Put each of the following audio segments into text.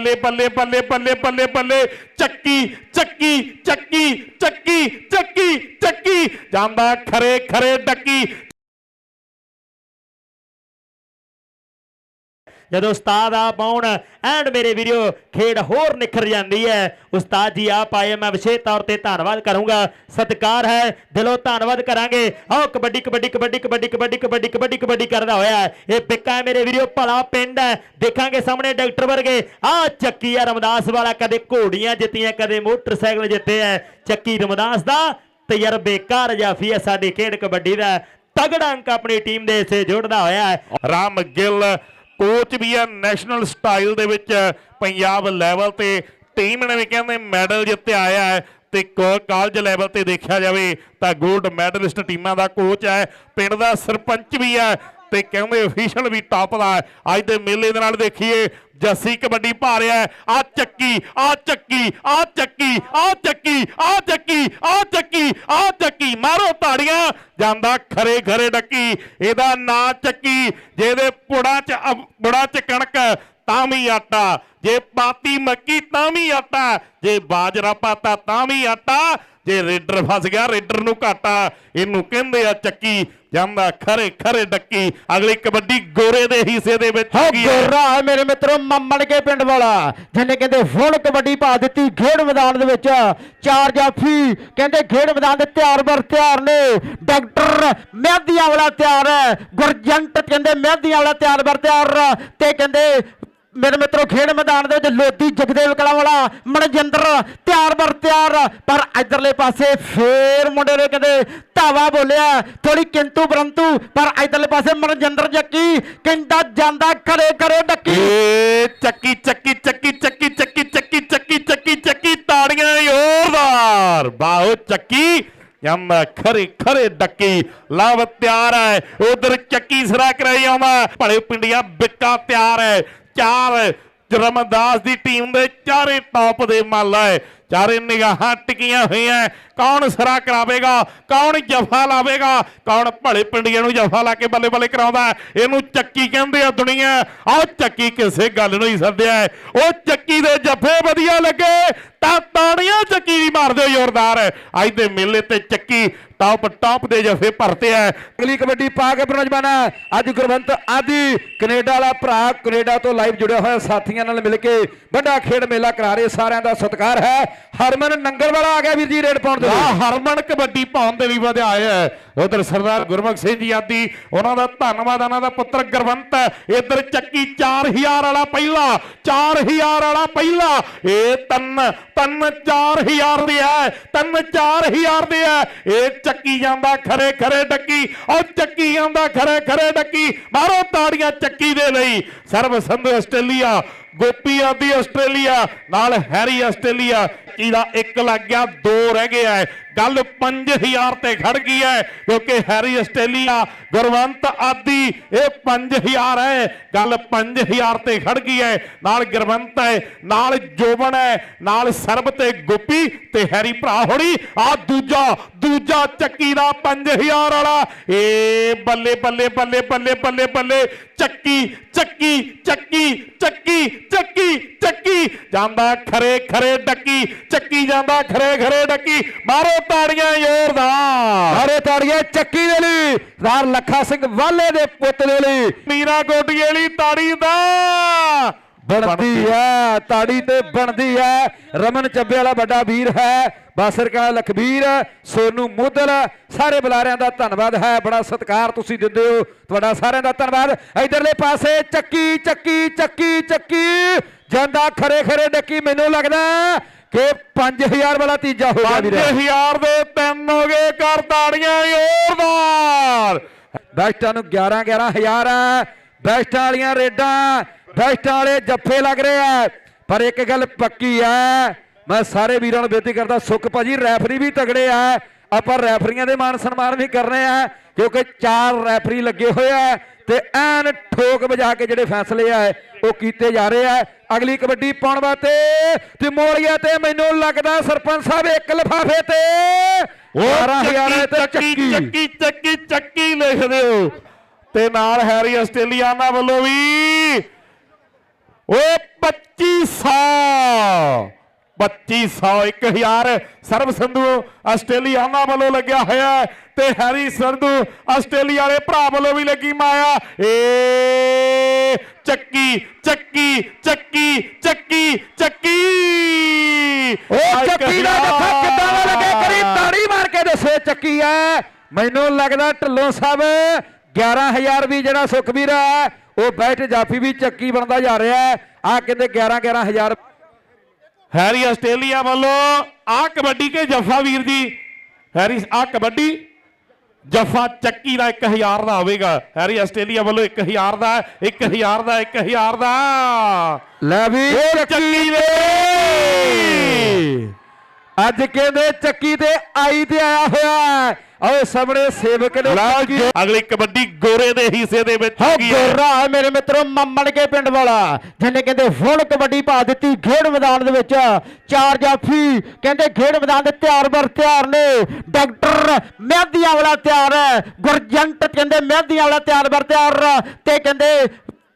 ਬੱਲੇ ਬੱਲੇ ਬੱਲੇ ਬੱਲੇ ਬੱਲੇ ਬੱਲੇ ਚੱਕੀ ਚੱਕੀ ਚੱਕੀ ਚੱਕੀ ਚੱਕੀ ਚੱਕੀ। ਜਾਂਦਾ ਖਰੇ ਖਰੇ, ਡੱਕੀ। ਜਦੋਂ ਉਸਤਾਦ ਆ ਪਾਉਣ ਐਂਡ ਮੇਰੇ ਵੀਡੀਓ ਖੇਡ ਹੋਰ ਨਿਖਰ ਜਾਂਦੀ ਹੈ। ਉਸਤਾਦ ਜੀ ਆਪ ਆਏ, ਮੈਂ ਵਿਸ਼ੇਸ਼ ਤੌਰ ਤੇ ਧੰਨਵਾਦ ਕਰੂੰਗਾ। ਸਤਿਕਾਰ ਹੈ, ਦਿਲੋਂ ਧੰਨਵਾਦ ਕਰਾਂਗੇ। ਆਓ, ਕਬੱਡੀ ਕਬੱਡੀ ਕਬੱਡੀ ਕਬੱਡੀ ਕਬੱਡੀ ਕਬੱਡੀ ਕਬੱਡੀ ਕਬੱਡੀ ਕਰਦਾ ਹੋਇਆ ਇਹ ਪਿੱਕਾ ਹੈ ਮੇਰੇ ਵੀਰੋ ਭਲਾ ਪਿੰਡ ਹੈ। ਦੇਖਾਂਗੇ ਸਾਹਮਣੇ ਡਾਕਟਰ ਵਰਗੇ। ਆ ਚੱਕੀ ਆ ਰਮਦਾਸ ਵਾਲਾ, ਕਦੇ ਘੋੜੀਆਂ ਜਿੱਤੀਆਂ, ਕਦੇ ਮੋਟਰਸਾਈਕਲ ਜਿੱਤੇ ਹੈ। ਚੱਕੀ ਰਮਦਾਸ ਦਾ ਤਜਰਬੇਕਾਰ ਜਾਫੀ ਹੈ ਸਾਡੀ ਖੇਡ ਕਬੱਡੀ ਦਾ ਤਗੜਾ ਅੰਕ ਆਪਣੀ ਟੀਮ ਦੇ ਇਸੇ ਜੋੜਦਾ ਹੋਇਆ ਹੈ। ਰਾਮ ਗਿੱਲ ਕੋਚ ਵੀ ਆ ਨੈਸ਼ਨਲ ਸਟਾਈਲ ਦੇ ਵਿੱਚ ਪੰਜਾਬ ਲੈਵਲ ਤੇ ਟੀਮ ਨੇ ਵੀ ਕਹਿੰਦੇ ਮੈਡਲ ਜਿੱਤਿਆ ਆਇਆ ਹੈ ਤੇ ਕਾਲਜ ਲੈਵਲ ਤੇ ਦੇਖਿਆ ਜਾਵੇ ਤਾਂ 골ਡ ਮੈਡਲਿਸਟ ਟੀਮਾਂ ਦਾ ਕੋਚ ਹੈ, ਪਿੰਡ ਦਾ ਸਰਪੰਚ ਵੀ ਹੈ ਤੇ ਕਹਿੰਦੇ ਅਫੀਸ਼ੀਅਲ ਵੀ ਟਾਪ ਦਾ ਹੈ। ਅੱਜ ਦੇ ਮੇਲੇ ਦੇ ਨਾਲ ਦੇਖੀਏ ਜੱਸੀ ਕਬੱਡੀ ਭਾ ਰਿਹਾ ਹੈ। ਆ ਚੱਕੀ ਆ ਚੱਕੀ ਆ ਚੱਕੀ ਆ ਚੱਕੀ ਆ ਚੱਕੀ ਆ ਚੱਕੀ ਆ ਚੱਕੀ। ਮਾਰੋ ਤਾੜੀਆਂ। ਜਾਂਦਾ ਖਰੇ ਖਰੇ ਡੱਕੀ। ਇਹਦਾ ਨਾਂ ਚੱਕੀ, ਜਿਹਦੇ ਪੁੜਾ ਚ ਅਬ- ਪੁੜਾ ਚ ਕਣਕ ਤਾਂ ਵੀ ਆਟਾ। ਜੇ ਪਾਤੀ ਮੱਕੀ ਤਾਂ ਵੀ ਆਟਾ। ਜੇ ਬਾਜਰਾ ਪਾਤਾ ਤਾਂ ਵੀ ਆਟਾ। ਜੇ ਰੇਡਰ ਫਸ ਗਿਆ ਰੇਡਰ ਨੂੰ ਘਾਟਾ। ਇਹਨੂੰ ਕਹਿੰਦੇ ਆ ਚੱਕੀ ਜਾਂਦਾ ਖਰੇ ਖਰੇ ਡੱਕੀ। ਅਗਲੀ ਕਬੱਡੀ ਗੋਰੇ ਦੇ ਹਿੱਸੇ ਦੇ ਵਿੱਚ ਹਾਂ ਹੈ। ਗੋਰਾ ਹੈ ਮੇਰੇ ਮਿੱਤਰੋ ਮੰਮਣ ਕੇ ਪਿੰਡ ਵਾਲਾ। ਜਿਹਨੇ ਕਹਿੰਦੇ ਫੁੱਲ ਕਬੱਡੀ ਪਾ ਦਿੱਤੀ ਖੇਡ ਮੈਦਾਨ ਦੇ ਵਿੱਚ। ਚਾਰ ਜਾਫੀ ਕਹਿੰਦੇ ਖੇਡ ਮੈਦਾਨ ਦੇ ਤਿਆਰ ਬਰ ਤਿਆਰ ਨੇ। ਡਾਕਟਰ ਮਹਿਦੀਆਂ ਵਾਲਾ ਤਿਆਰ ਹੈ। ਗੁਰਜੰਟ ਕਹਿੰਦੇ ਮਹਿਦੀਆਂ ਵਾਲਾ ਤਿਆਰ ਬਰ ਤਿਆਰ ਤੇ ਕਹਿੰਦੇ ਮੇਰੇ ਮਿੱਤਰੋ, ਖੇਡ ਮੈਦਾਨ ਦੇ ਵਿੱਚ ਲੋਧੀ ਜਗਦੇਵ ਕਲਾ ਵਾਲਾ ਮਨਜਿੰਦਰ, ਤਿਆਰ ਬਰ ਤਿਆਰ। ਪਰ ਇਧਰਲੇ ਪਾਸੇ ਫੇਰ ਮੁੰਡੇ ਨੇ ਕਹਿੰਦੇ ਧਾਵਾ ਬੋਲਿਆ ਥੋੜੀ ਕਿੰਤੂ ਪਰੰਤੂ, ਪਰ ਇਧਰਲੇ ਪਾਸੇ ਮਨਜਿੰਦਰ ਜੱਕੀ, ਕਹਿੰਦਾ ਜਾਂਦਾ ਖੜੇ ਖੜੇ ਡੱਕੀ। ਚੱਕੀ ਚੱਕੀ ਚੱਕੀ ਚੱਕੀ ਚੱਕੀ ਚੱਕੀ ਚੱਕੀ ਚੱਕੀ ਚੱਕੀ, ਤਾੜੀਆਂ ਜ਼ੋਰਦਾਰ। ਬਾਹੋ ਚੱਕੀ ਜੰਮਾ ਖਰੇ ਖਰੇ ਡੱਕੀ। ਲਵ ਤਿਆਰ ਹੈ, ਉਧਰ ਚੱਕੀ ਸਰਾ ਕਰਾਈ ਆਉਂਦਾ ਭਲੇ ਪਿੰਡੀਆਂ ਬਿੱਕਾ ਤਿਆਰ ਹੈ। ਚਾਰ। ਰਮਦਾਸ ਦੀ ਟੀਮ ਦੇ ਚਾਰੇ ਟੌਪ ਦੇ ਮੱਲ ਹੈ। ਚਾਰੇ ਨਿਗਾਹਾਂ ਟਿਕੀਆਂ ਹੋਈਆਂ। ਕੌਣ ਸਰਾ ਕਰਾਵੇਗਾ? ਕੌਣ ਜਫਾ ਲਾਵੇਗਾ? ਕੌਣ ਭਲੇ ਪਿੰਡੀਆਂ ਨੂੰ ਜਫਾ ਲਾ ਕੇ ਬੱਲੇ ਬੱਲੇ ਕਰਾਉਂਦਾ ਇਹਨੂੰ ਚੱਕੀ ਕਹਿੰਦੇ ਆ ਦੁਨੀਆ। ਆਹ ਚੱਕੀ ਕਿਸੇ ਗੱਲ ਨੂੰ ਹੀ ਸੱਦਿਆ ਉਹ ਚੱਕੀ ਦੇ ਜਫੇ ਵਧੀਆ ਲੱਗੇ, ਤਾਂ ਤਾੜੀਆਂ ਚੱਕੀ ਦੀ ਮਾਰਦੇ ਦਿਓ ਜ਼ੋਰਦਾਰ। ਅੱਜ ਦੇ ਮੇਲੇ ਤੇ ਚੱਕੀ ਟਾਪ ਟਾਪ ਦੇ ਜਫੇ ਭਰਤੇ ਆ। ਅਗਲੀ ਕਬੱਡੀ ਪਾ ਕੇ ਪ੍ਰਨਜਮਾਨਾ ਅੱਜ ਗੁਰਵੰਤ ਆਦੀ, ਕੈਨੇਡਾ ਵਾਲਾ ਭਰਾ, ਕੈਨੇਡਾ ਤੋਂ ਲਾਈਵ ਜੁੜਿਆ ਹੋਇਆ ਸਾਥੀਆਂ ਨਾਲ ਮਿਲ ਕੇ ਵੱਡਾ ਖੇਡ ਮੇਲਾ ਕਰਾ ਰਹੇ ਸਾਰਿਆਂ ਦਾ ਸਤਿਕਾਰ ਹੈ। ਹਰਮਨ ਨੰਗਲ ਵਾਲਾ ਆ ਗਿਆ ਵੀਰ ਜੀ ਰੇਡ ਪਾਉਣ ਦੇ ਲਈ। ਹਰਮਨ ਕਬੱਡੀ ਪਾਉਣ ਦੇ ਲਈ ਵਧਿਆ ਹੈ। ਉਧਰ ਸਰਦਾਰ ਗੁਰਮੁਖ ਸਿੰਘ ਜੀ ਆਦੀ, ਉਹਨਾਂ ਦਾ ਧੰਨਵਾਦ, ਉਹਨਾਂ ਦਾ ਪੁੱਤਰ ਗੁਰਵੰਤ ਇਧਰ ਚੱਕੀ 4000 ਵਾਲਾ ਪਹਿਲਾ 4000 ਵਾਲਾ ਪਹਿਲਾ। ਇਹ ਤਨ ਤਨ 4000 ਦੇ ਹੈ, ਤਨ 4000 ਦੇ ਹੈ। ਇਹ ਚੱਕੀ ਜਾਂਦਾ ਖਰੇ ਖਰੇ ਡੱਕੀ ਉਹ ਚੱਕੀ ਜਾਂਦਾ ਖਰੇ ਖਰੇ ਡੱਕੀ। ਮਾਰੋ ਤਾੜੀਆਂ ਚੱਕੀ ਦੇ ਲਈ। ਸਰਬ ਸੰਧੂ ਆਸਟ੍ਰੇਲੀਆ, ਗੋਪੀ ਆਦੀ ਆਸਟ੍ਰੇਲੀਆ, ਨਾਲ ਹੈਰੀ ਆਸਟ੍ਰੇਲੀਆ। ਇਹਦਾ ਇੱਕ ਲੱਗ ਗਿਆ, ਦੋ ਰਹਿ ਗਿਆ ਹੈ ਗੱਲ 5000 ਤੇ ਖੜ ਗਈ ਹੈ ਕਿਉਂਕਿ ਹੈਰੀ ਆਸਟ੍ਰੇਲੀਆ, ਗੁਰਵੰਤ ਆਦੀ, ਇਹ 5000 ਹੈ ਗੱਲ 5000 ਤੇ ਖੜ ਗਈ ਹੈ ਨਾਲ ਗੁਰਵੰਤ ਹੈ ਨਾਲ ਜੋਬਨ ਹੈ ਨਾਲ ਸਰਬ ਤੇ ਗੋਪੀ ਤੇ ਹੈਰੀ ਭਰਾ ਹੋਣੀ। ਆ ਦੂਜਾ ਦੂਜਾ ਚੱਕੀ ਦਾ 5000 ਵਾਲਾ। ਏ ਬੱਲੇ ਬੱਲੇ ਬੱਲੇ ਬੱਲੇ ਬੱਲੇ ਬੱਲੇ। ਚੱਕੀ ਚੱਕੀ ਚੱਕੀ ਚੱਕੀ ਚੱਕੀ ਚੱਕੀ। ਜਾਂਦਾ ਖਰੇ ਖਰੇ ਡੱਕੀ ਚੱਕੀ ਜਾਂਦਾ ਖਰੇ ਖਰੇ ਡੱਕੀ। ਮਾਰੋ ਤਾੜੀਆਂ ਜ਼ੋਰਦਾਰ। ਸਾਰੇ ਤਾੜੀਏ ਚੱਕੀ ਦੇ ਲਈ। ਸਰਦਾਰ ਲੱਖਾ ਸਿੰਘ ਵਾਲੇ ਦੇ ਪੁੱਤ ਦੇ ਲਈ। ਮੀਰਾ ਗੋਡੀ ਵਾਲੀ ਤਾੜੀ ਦਾ। ਬਣਦੀ। ਹੈ ਤਾੜੀ ਤੇ ਬਣਦੀ ਹੈ। ਰਮਨ ਚੱਬੇ ਵਾਲਾ ਵੱਡਾ ਵੀਰ ਹੈ। ਬਾਸਰ ਕਾ ਲਖਬੀਰ ਸੋਨੂ ਮੁੱਦਲ ਸਾਰੇ ਬੁਲਾਰਿਆਂ ਦਾ ਧੰਨਵਾਦ ਹੈ। ਬੜਾ ਸਤਿਕਾਰ ਤੁਸੀਂ ਦਿੰਦੇ ਹੋ। ਤੁਹਾਡਾ ਸਾਰਿਆਂ ਦਾ ਧੰਨਵਾਦ। ਇਧਰਲੇ ਪਾਸੇ ਚੱਕੀ ਚੱਕੀ ਚੱਕੀ ਚੱਕੀ। ਜਾਂਦਾ ਖਰੇ ਖਰੇ ਡੱਕੀ। ਮੈਨੂੰ ਲੱਗਦਾ ਕਿ 5000 ਵਾਲਾ ਤੀਜਾ ਹੋ ਗਿਆ ਵੀਰ। 5000 ਦੇ ਤਿੰਨ ਹੋ ਗਏ ਕਰ ਤਾੜੀਆਂ ਜ਼ੋਰਦਾਰ ਬੈਸਟਾਂ ਨੂੰ 11 11000 ਹੈ ਬੈਸਟਾਂ ਵਾਲੀਆਂ ਰੇਡਾਂ ਬੈਸਟਾਂ ਵਾਲੇ ਜੱਫੇ ਲੱਗ ਰਹੇ ਆ। ਪਰ ਇੱਕ ਗੱਲ ਪੱਕੀ ਹੈ ਮੈਂ ਸਾਰੇ ਵੀਰਾਂ ਨੂੰ ਬੇਨਤੀ ਕਰਦਾ ਸੁੱਖ ਭਾਜੀ ਰੈਫਰੀ ਵੀ ਤਗੜੇ ਆ। ਆਪਾਂ ਰੈਫਰੀਆਂ ਦੇ ਮਾਨ ਸਨਮਾਨ ਵੀ ਕਰਨੇ ਆ ਕਿਉਂਕਿ ਚਾਰ ਰੈਫਰੀ ਲੱਗੇ ਹੋਏ ਆ ਤੇ ਐਨ ਠੋਕ ਵਜਾ ਕੇ ਜਿਹੜੇ ਫੈਸਲੇ ਆ ਉਹ ਕੀਤੇ ਜਾ ਰਹੇ ਆ। ਅਗਲੀ ਕਬੱਡੀ ਪਾਉਣ ਵਾਸਤੇ ਤੇ ਮੋੜੀਆ ਤੇ ਮੈਨੂੰ ਲੱਗਦਾ ਸਰਪੰਚ ਸਾਹਿਬ ਇੱਕ ਲਫਾਫੇ ਤੇ। ਉਹ 12000 ਤੇ ਚੱਕੀ ਚੱਕੀ। ਚੱਕੀ ਚੱਕੀ ਲਿਖ ਦਿਓ ਤੇ ਨਾਲ ਹੈਰੀ ਆਸਟ੍ਰੇਲੀਆਨਾ ਵੱਲੋਂ ਵੀ। ਓਏ 2500 2500 1000 ਸਰਬ ਸੰਧੂ ਆਸਟ੍ਰੇਲੀਆਨਾ ਵੱਲੋਂ ਲੱਗਿਆ ਹੋਇਆ ਤੇ ਹੈਰੀ ਸੰਧੂ ਆਸਟ੍ਰੇਲੀਆ ਵਾਲੇ ਭਰਾ ਵੱਲੋਂ ਵੀ ਲੱਗੀ ਮਾਇਆ। ਏ ਚੱਕੀ ਚੱਕੀ ਚੱਕੀ ਚੱਕੀ ਚੱਕੀ। ਉਹ ਚੱਕੀ ਦਾ ਜੱਫਾ ਕਿੱਦਾਂ ਦਾ ਲੱਗੇ ਕਰੀ ਤਾੜੀ ਮਾਰ ਕੇ ਦੱਸੇ ਚੱਕੀ ਐ। ਮੈਨੂੰ ਲੱਗਦਾ ਢੱਲੋਂ ਸਾਹਿਬ 11000 ਵੀ ਜਿਹੜਾ ਸੁਖਵੀਰ ਹੈ ਉਹ ਬੈਠ ਜਾਫੀ ਵੀ ਚੱਕੀ ਬਣਦਾ ਜਾ ਰਿਹਾ ਆ ਕਹਿੰਦੇ 11 11000 ਹੈਰੀ ਆਸਟ੍ਰੇਲੀਆ ਵੱਲੋਂ ਆ ਕਬੱਡੀ ਕੇ ਜੱਫਾ ਵੀਰ ਜੀ। ਹੈਰੀ ਆ ਕਬੱਡੀ ਜੱਫਾ ਚੱਕੀ ਦਾ 1000 ਦਾ ਹੋਵੇਗਾ। ਹੈਰੀ ਆਸਟ੍ਰੇਲੀਆ ਵੱਲੋਂ 1000 ਦਾ 1000 ਦਾ 1000 ਦਾ। ਲੈ ਵੀ ਚੱਕੀ ਦੇ। ਅੱਜ ਕਹਿੰਦੇ ਚੱਕੀ ਤੇ ਆਈ ਤੇ ਆਇਆ ਹੋਇਆ ਆਓ ਸਾਹਮਣੇ ਸੇਵਕ ਨੇ ਜੀ, ਅਗਲੀ ਕਬੱਡੀ ਗੋਰੇ ਦੇ ਹਿੱਸੇ ਦੇ ਵਿੱਚ ਹੋ। ਗੋਰਾ ਹੈ ਮੇਰੇ ਮਿੱਤਰੋ ਮੰਮਣ ਕੇ ਪਿੰਡ ਵਾਲਾ। ਜਿਹਨੇ ਕਹਿੰਦੇ ਫੁੱਲ ਕਬੱਡੀ ਪਾ ਦਿੱਤੀ ਖੇਡ ਮੈਦਾਨ ਦੇ ਵਿੱਚ। ਚਾਰ ਜਾਫੀ ਕਹਿੰਦੇ ਖੇਡ ਮੈਦਾਨ ਦੇ ਤਿਆਰ ਬਰ ਤਿਆਰ ਨੇ। ਡਾਕਟਰ ਮਹਿਦੀਆਂ ਵਾਲਾ ਤਿਆਰ ਹੈ ਗੁਰਜੰਟ ਕਹਿੰਦੇ ਮਹਿਦੀਆਂ ਵਾਲਾ ਤਿਆਰ ਬਰ ਤਿਆਰ। ਤੇ ਕਹਿੰਦੇ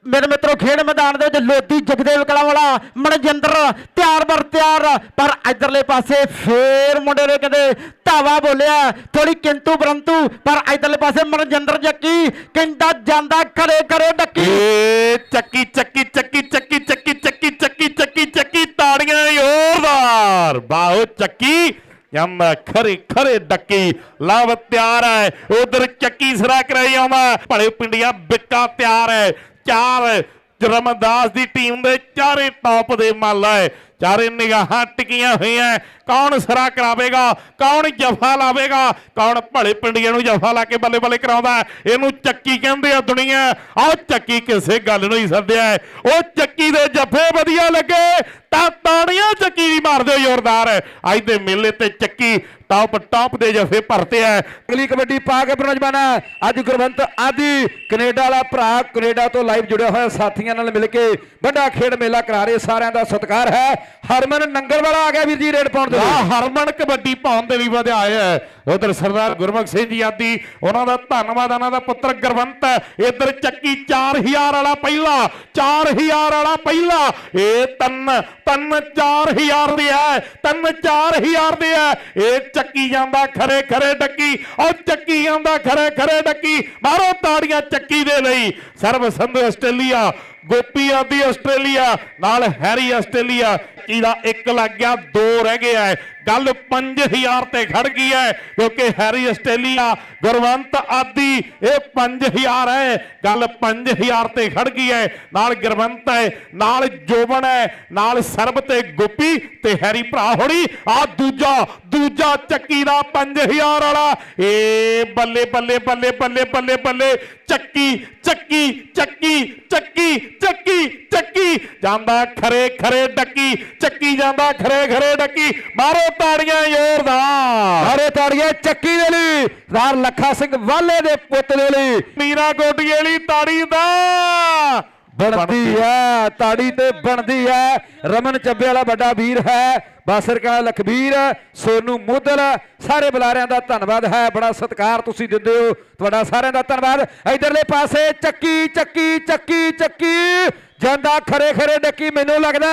ਮੇਰੇ ਮਿੱਤਰੋ ਖੇਡ ਮੈਦਾਨ ਦੇ ਵਿੱਚ ਲੋਦੀ ਜਗਦੇਵ ਕਲਾ ਵਾਲਾ ਮਨਜਿੰਦਰ ਤਿਆਰ ਬਰ ਤਿਆਰ ਪਰ ਇਧਰਲੇ ਪਾਸੇ ਫੇਰ ਮੁੰਡੇ ਨੇ ਕਹਿੰਦੇ ਧਾਵਾ ਬੋਲਿਆ ਥੋੜੀ ਕਿੰਤੂ ਪਰੰਤੂ ਪਰ ਇਧਰਲੇ ਪਾਸੇ ਮਨਜਿੰਦਰ ਜੱਕੀ ਕਹਿੰਦਾ ਜਾਂਦਾ ਖੜੇ ਖੜੇ ਡੱਕੀ ਏ ਚੱਕੀ ਚੱਕੀ ਚੱਕੀ ਚੱਕੀ ਚੱਕੀ ਚੱਕੀ ਚੱਕੀ ਚੱਕੀ ਚੱਕੀ ਤਾੜੀਆਂ ਜ਼ੋਰਦਾਰ ਬਾਹੋ ਚੱਕੀ ਜੰਮਾ ਖਰੇ ਖਰੇ ਡੱਕੀ ਲਵ ਤਿਆਰ ਹੈ ਉਧਰ ਚੱਕੀ ਸਰਾ ਕਰਾਈ ਆਉਂਦਾ ਭਲੇ ਪਿੰਡੀਆਂ ਬਿੱਕਾ ਤਿਆਰ ਹੈ ਚਾਰ। ਰਮਦਾਸ ਦੀ ਟੀਮ ਦੇ ਚਾਰੇ ਟੌਪ ਦੇ ਮੱਲ ਹੈ। ਚਾਰੇ ਨਿਗਾਹਾਂ ਟਿਕੀਆਂ ਹੋਈਆਂ, ਕੌਣ ਸਰਾ ਕਰਾਵੇਗਾ, ਕੌਣ ਜਫਾ ਲਾਵੇਗਾ, ਕੌਣ ਭਲੇ ਪਿੰਡੀਆਂ ਨੂੰ ਜਫਾ ਲਾ ਕੇ ਬੱਲੇ ਬੱਲੇ ਕਰਾਉਂਦਾ ਇਹਨੂੰ ਚੱਕੀ ਕਹਿੰਦੇ ਆ ਦੁਨੀਆ। ਆਹ ਚੱਕੀ ਕਿਸੇ ਗੱਲ ਨੂੰ ਹੀ ਸੱਦਿਆ ਉਹ ਚੱਕੀ ਦੇ ਜਫੇ ਵਧੀਆ ਲੱਗੇ, ਤਾਂ ਤਾੜੀਆਂ ਚੱਕੀ ਦੀ ਮਾਰ ਦਿਓ ਜ਼ੋਰਦਾਰ। ਅੱਜ ਦੇ ਮੇਲੇ ਤੇ ਚੱਕੀ ਟੌਪ ਟੌਪ ਦੇ ਜਫੇ ਭਰਤੇ ਹੈ। ਅਗਲੀ ਕਬੱਡੀ ਪਾ ਕੇ ਪ੍ਰਨਜਮਾਨਾ ਅੱਜ ਗੁਰਵੰਤ ਆਦੀ, ਕੈਨੇਡਾ ਵਾਲਾ ਭਰਾ, ਕੈਨੇਡਾ ਤੋਂ ਲਾਈਵ ਜੁੜਿਆ ਹੋਇਆ ਸਾਥੀਆਂ ਨਾਲ ਮਿਲ ਕੇ ਵੱਡਾ ਖੇਡ ਮੇਲਾ ਕਰਾ ਰਹੇ ਸਾਰਿਆਂ ਦਾ ਸਤਿਕਾਰ ਹੈ। ਹਰਮਨ ਨੰਗਲ ਵਾਲਾ ਆ ਗਿਆ ਵੀਰ ਜੀ ਰੇਡ ਪਾਉਣ ਦੇ ਲਈ। ਹਰਮਨ ਕਬੱਡੀ ਪਾਉਣ ਦੇ ਲਈ ਵਧਿਆ ਹੈ। ਉਧਰ ਸਰਦਾਰ ਗੁਰਮੁਖ ਸਿੰਘ ਜੀ ਆਦੀ ਉਹਨਾਂ ਦਾ ਧੰਨਵਾਦ ਉਹਨਾਂ ਦਾ ਪੁੱਤਰ ਗੁਰਵੰਤ ਇਧਰ ਚੱਕੀ 4000 ਵਾਲਾ ਪਹਿਲਾ 4000 ਵਾਲਾ ਪਹਿਲਾ। ਇਹ ਤਨ ਤਨ 4000 ਦੇ ਹੈ ਤਨ 4000 ਦੇ ਹੈ। ਇਹ ਚੱਕੀ ਜਾਂਦਾ ਖਰੇ ਖਰੇ ਡੱਕੀ ਉਹ ਚੱਕੀ ਜਾਂਦਾ ਖਰੇ ਖਰੇ ਡੱਕੀ। ਮਾਰੋ ਤਾੜੀਆਂ ਚੱਕੀ ਦੇ ਲਈ। ਸਰਬ ਸੰਧੂ ਆਸਟ੍ਰੇਲੀਆ ਗੋਪੀ ਆਦੀ ਆਸਟ੍ਰੇਲੀਆ ਨਾਲ ਹੈਰੀ ਆਸਟ੍ਰੇਲੀਆ। ਇਹਦਾ ਇੱਕ ਲੱਗ ਗਿਆ ਦੋ ਰਹਿ ਗਿਆ ਹੈ ਗੱਲ 5000 ਤੇ ਖੜ ਗਈ ਹੈ, ਕਿਉਂਕਿ ਹੈਰੀ ਆਸਟ੍ਰੇਲੀਆ, ਗੁਰਵੰਤ ਆਦੀ, ਇਹ 5000 ਹੈ। ਗੱਲ 5000 ਤੇ ਖੜ ਗਈ ਹੈ। ਨਾਲ ਗੁਰਵੰਤ ਹੈ, ਨਾਲ ਜੋਬਨ ਹੈ, ਨਾਲ ਸਰਬ ਤੇ ਗੋਪੀ ਤੇ ਹੈਰੀ ਭਰਾ ਹੋਣੀ। ਆ ਦੂਜਾ ਦੂਜਾ ਚੱਕੀ ਦਾ 5000 ਵਾਲਾ। ਏ ਬੱਲੇ ਬੱਲੇ ਬੱਲੇ ਬੱਲੇ ਬੱਲੇ ਬੱਲੇ। ਚੱਕੀ ਚੱਕੀ ਚੱਕੀ ਚੱਕੀ ਚੱਕੀ ਚੱਕੀ। ਜਾਂਦਾ ਖਰੇ ਖਰੇ ਡੱਕੀ। ਚੱਕੀ ਜਾਂਦਾ ਖਰੇ ਖਰੇ ਡੱਕੀ। ਮਾਰੋ ਤਾੜੀਆਂ ਜ਼ੋਰਦਾਰ ਸਾਰੇ ਤਾੜੀਆਂ ਚੱਕੀ ਦੇ ਲਈ। ਰਾਰ ਲੱਖਾ ਸਿੰਘ ਵਾਲੇ ਦੇ ਪੁੱਤ ਦੇ ਲਈ। ਮੀਰਾ ਗੋਡੀ ਵਾਲੀ ਤਾੜੀ ਦਾ। ਬਣਦੀ। ਹੈ ਤਾੜੀ ਤੇ ਬਣਦੀ ਹੈ। ਰਮਨ ਚੱਬੇ ਵਾਲਾ ਵੱਡਾ ਵੀਰ ਹੈ ਬਾਸਰ ਕਾ ਲਖਬੀਰ ਸੋਨੂ ਮੁੱਦਲ ਸਾਰੇ ਬੁਲਾਰਿਆਂ ਦਾ ਧੰਨਵਾਦ ਹੈ। ਬੜਾ ਸਤਿਕਾਰ ਤੁਸੀਂ ਦਿੰਦੇ ਹੋ। ਤੁਹਾਡਾ ਸਾਰਿਆਂ ਦਾ ਧੰਨਵਾਦ। ਇਧਰਲੇ ਪਾਸੇ ਚੱਕੀ ਚੱਕੀ ਚੱਕੀ ਚੱਕੀ। ਜਾਂਦਾ ਖਰੇ ਖਰੇ ਡੱਕੀ ਮੈਨੂੰ ਲੱਗਦਾ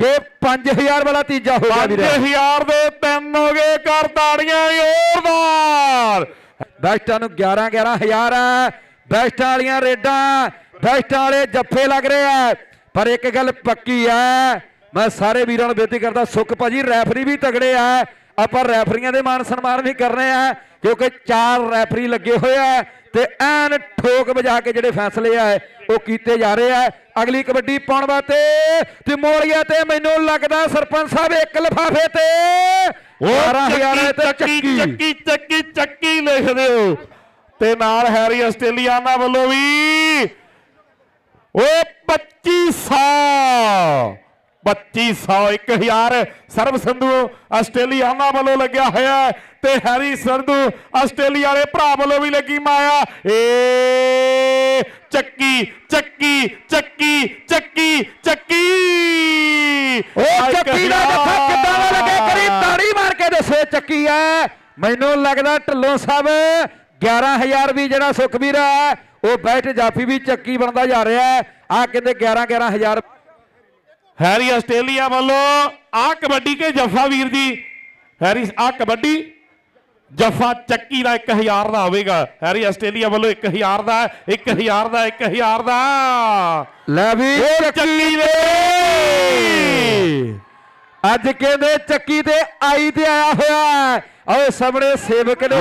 ਕਿ 5000 ਵਾਲਾ ਤੀਜਾ ਹੋ ਗਿਆ ਵੀਰੇ। 5000 ਦੇ ਤਿੰਨ ਹੋ ਗਏ ਕਰ ਤਾੜੀਆਂ ਜ਼ੋਰਦਾਰ ਬੈਸਟਾਂ ਨੂੰ 11 11000 ਹੈ। ਬੈਸਟਾਂ ਵਾਲੀਆਂ ਰੇਡਾਂ ਬੈਸਟਾਂ ਵਾਲੇ ਜੱਫੇ ਲੱਗ ਰਹੇ ਆ ਪਰ ਇੱਕ ਗੱਲ ਪੱਕੀ ਹੈ ਮੈਂ ਸਾਰੇ ਵੀਰਾਂ ਨੂੰ ਬੇਨਤੀ ਕਰਦਾ ਸੁੱਖ ਭਾਜੀ ਰੈਫਰੀ ਵੀ ਤਗੜੇ ਆ ਆਪਾਂ ਰੈਫਰੀਆਂ ਦੇ ਮਾਨ ਸਨਮਾਨ ਵੀ ਕਰਨੇ ਆ ਕਿਉਂਕਿ ਚਾਰ ਰੈਫਰੀ ਲੱਗੇ ਹੋਏ ਆ ਤੇ ਐਨ ਠੋਕ ਵਜਾ ਕੇ ਜਿਹੜੇ ਫੈਸਲੇ ਆ ਉਹ ਕੀਤੇ ਜਾ ਰਹੇ ਆ। ਅਗਲੀ ਕਬੱਡੀ ਪਾਉਣ ਵਾਸਤੇ ਤੇ ਮੋੜੀਆ ਤੇ ਮੈਨੂੰ ਲੱਗਦਾ ਸਰਪੰਚ ਸਾਹਿਬ ਇੱਕ ਲਫਾਫੇ ਤੇ। ਉਹ 12000 ਤੇ ਚੱਕੀ ਚੱਕੀ। ਚੱਕੀ ਚੱਕੀ ਲਿਖ ਦਿਓ। ਤੇ ਨਾਲ ਹੈਰੀ ਆਸਟ੍ਰੇਲੀਆਨਾ ਵੱਲੋਂ ਵੀ। ਓਏ 2500 2500 1000 ਸਰਬ ਸੰਧੂ ਆਸਟ੍ਰੇਲੀਆਨਾ ਵੱਲੋਂ ਲੱਗਿਆ ਹੋਇਆ ਤੇ ਹੈਰੀ ਸੰਧੂ ਆਸਟ੍ਰੇਲੀਆ ਵਾਲੇ ਭਰਾ ਵੱਲੋਂ ਵੀ ਲੱਗੀ ਮਾਇਆ। ਏ ਚੱਕੀ ਚੱਕੀ ਚੱਕੀ ਚੱਕੀ ਚੱਕੀ। ਉਹ ਚੱਕੀ ਦਾ ਜੱਫਾ ਕਿੱਦਾਂ ਦਾ ਲੱਗੇ ਕਰੀ ਤਾੜੀ ਮਾਰ ਕੇ ਦੱਸੇ ਚੱਕੀ ਐ ਮੈਨੂੰ ਲੱਗਦਾ ਢੱਲੋਂ ਸਾਹਿਬ 11000 ਵੀ ਜਿਹੜਾ ਸੁਖਵੀਰ ਹੈ ਉਹ ਬੈਠ ਜਾਫੀ ਵੀ ਚੱਕੀ ਬਣਦਾ ਜਾ ਰਿਹਾ ਆ ਕਹਿੰਦੇ 11 11000 ਹੈਰੀ ਆਸਟ੍ਰੇਲੀਆ ਵੱਲੋਂ ਆ ਕਬੱਡੀ ਕੇ ਜਫਾ ਵੀਰ ਜੀ। ਹੈਰੀ ਆ ਕਬੱਡੀ ਜਫਾ ਚੱਕੀ ਦਾ 1000 ਦਾ ਹੋਵੇਗਾ। ਹੈਰੀ ਆਸਟ੍ਰੇਲੀਆ ਵੱਲੋਂ 1000 ਦਾ 1000 ਦਾ 1000 ਦਾ। ਲੈ ਵੀ ਚੱਕੀ ਦੇ। ਅੱਜ ਕਹਿੰਦੇ ਚੱਕੀ ਤੇ ਆਈ ਤੇ ਆਇਆ ਹੋਇਆ। ਆਓ ਸਾਹਮਣੇ ਸੇਵਕ ਨੇ